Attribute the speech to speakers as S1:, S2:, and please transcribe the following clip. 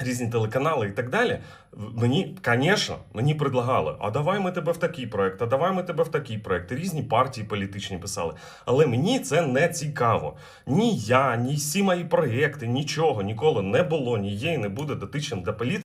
S1: Різні телеканали і так далі. Мені, звісно, мені предлагали, а давай ми тебе в такий проект, а давай ми тебе в такий проект. Різні партії політичні писали. Але мені це не цікаво. Ні я, ні всі мої проекти, нічого ніколи не було, ні є і не буде дотичним до політики.